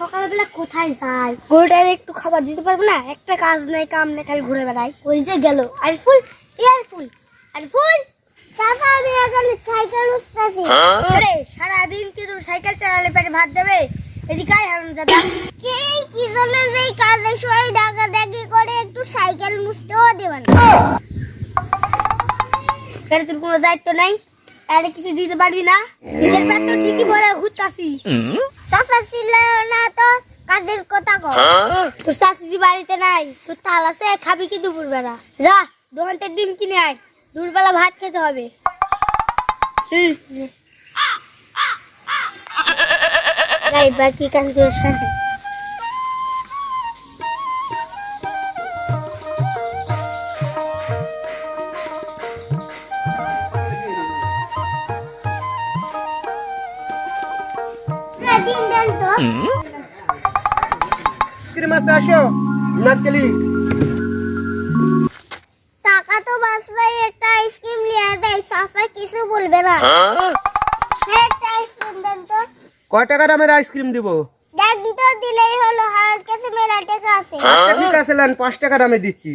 সকালবেলা কোথায় যায়? গরুটার একটু খাবার দিতে পারব না? একটা কাজ নাই কাম নেই খালি ঘুরে বেড়াই ওই যে গেল। আর ফুল আর ফুল আর ফুল চাচা আমি এখানে সাইকেল উঠতেছি। আরে সারাদিন কি তোর সাইকেল চালালে পেটে ভাত যাবে? এদিকে আয় হারাম দাদা কে কি জন্য যে কাজের সময় ডাকা ডাকি করে একটু সাইকেল মুছতেও দেবে না। কেন তোর কোনো দায়িত্ব নাই? আরে কিছু দিতে পারবি না? নিজের পেট তো ঠিকই ভরে ঘুরতাছিস। চাচা ছিল না তো কাজের কথা কর। তোর চাচি বাড়িতে নাই তোর তাল আছে খাবি কি দুপুর বেলা যা দোকান থেকে ডিম কিনে আয় দুপুরবেলা ভাত খেতে হবে। হুম। বাকি কাজগুলো সাথে দিন তো কিরে মাস্টার আসো নাতকেলি টাকা তো বাঁচবে একটা আইসক্রিম নিয়ে দেয় সাফা কিছু বলবে না। হ্যাঁ, একটা আইসক্রিম দেন তো। কয় টাকা দামের আইসক্রিম দিব? দেখ ভিতর দিলেই হলো হার কাছে মেলা টাকা আছে। আচ্ছা ঠিক আছে লান পাঁচ টাকা দামে দিচ্ছি।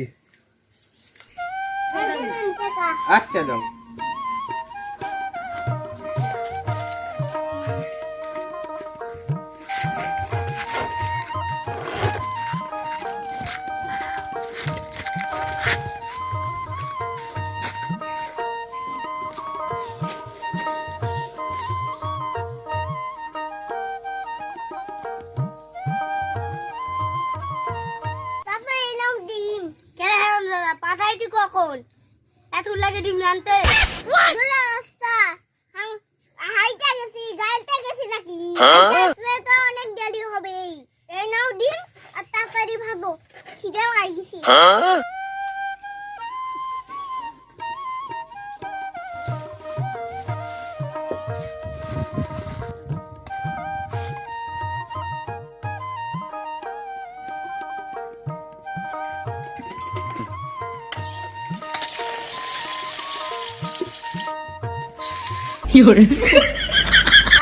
আচ্ছা যাও হেরাম তুই কখন? এত লাগে ডিম আনতে? রাস্তা। হাইটা গেছি, গেছি নাকি? আসলে তো অনেক দেরি হবে। এই নাও ডিম, আর তাড়াতাড়ি ভাজো। খিদে লাগিছে।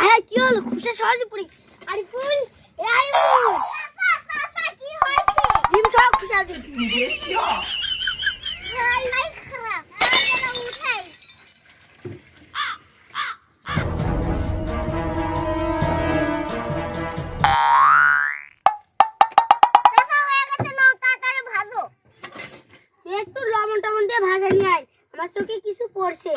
আরে কি হলো? খুশা সহজে পড়ি। আরে ফুল, এ আরে ফুল। কি হয়েছে? ডিম সব খুশা খারাপ। উঠাই। হয়ে নাও, তাড়াতাড়ি ভাজো। একটু লবণ টবণ দিয়ে ভাজা নিয়ে আয় আমার চোখে কিছু পড়ছে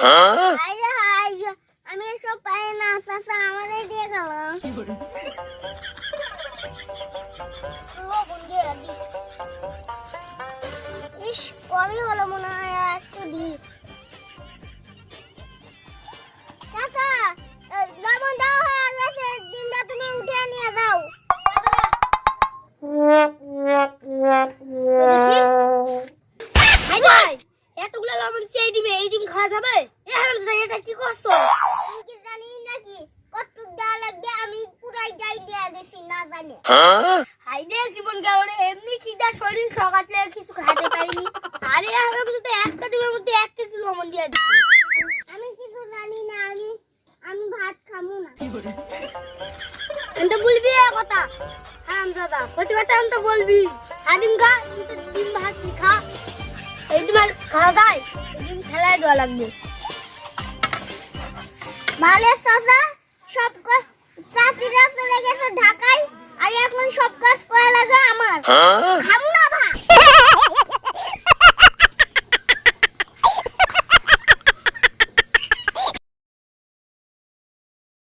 খাওয়া যাবে? এ হারামজাদা এটা কি করছ? আমি কি জানি নাকি কতটুক দেওয়া লাগবে আমি পুরাই যাই দিয়ে গেছি না জানি। হাইডে জীবন গেল এমনি খিদা শরীর সকালে কিছু খেতে পারিনি। আরে হারামজাদা একটা ডিমের মধ্যে এক কেজি লবণ দিয়ে দিছি। আমি কিছু জানি না আমি আমি ভাত খামু না। আমি তো বলবি এ কথা। হারামজাদা প্রতি কথা আমি তো বলবি। সাদিন খা তুই তো ডিম ভাত খা? এই তোমার খাওয়া যায়? দিন ফেলাই দেওয়া লাগবে। ভালো চাচা সব কাজ চাষিরা চলে গেছে ঢাকায় আর এখন সব কাজ করা লাগে আমার। খাম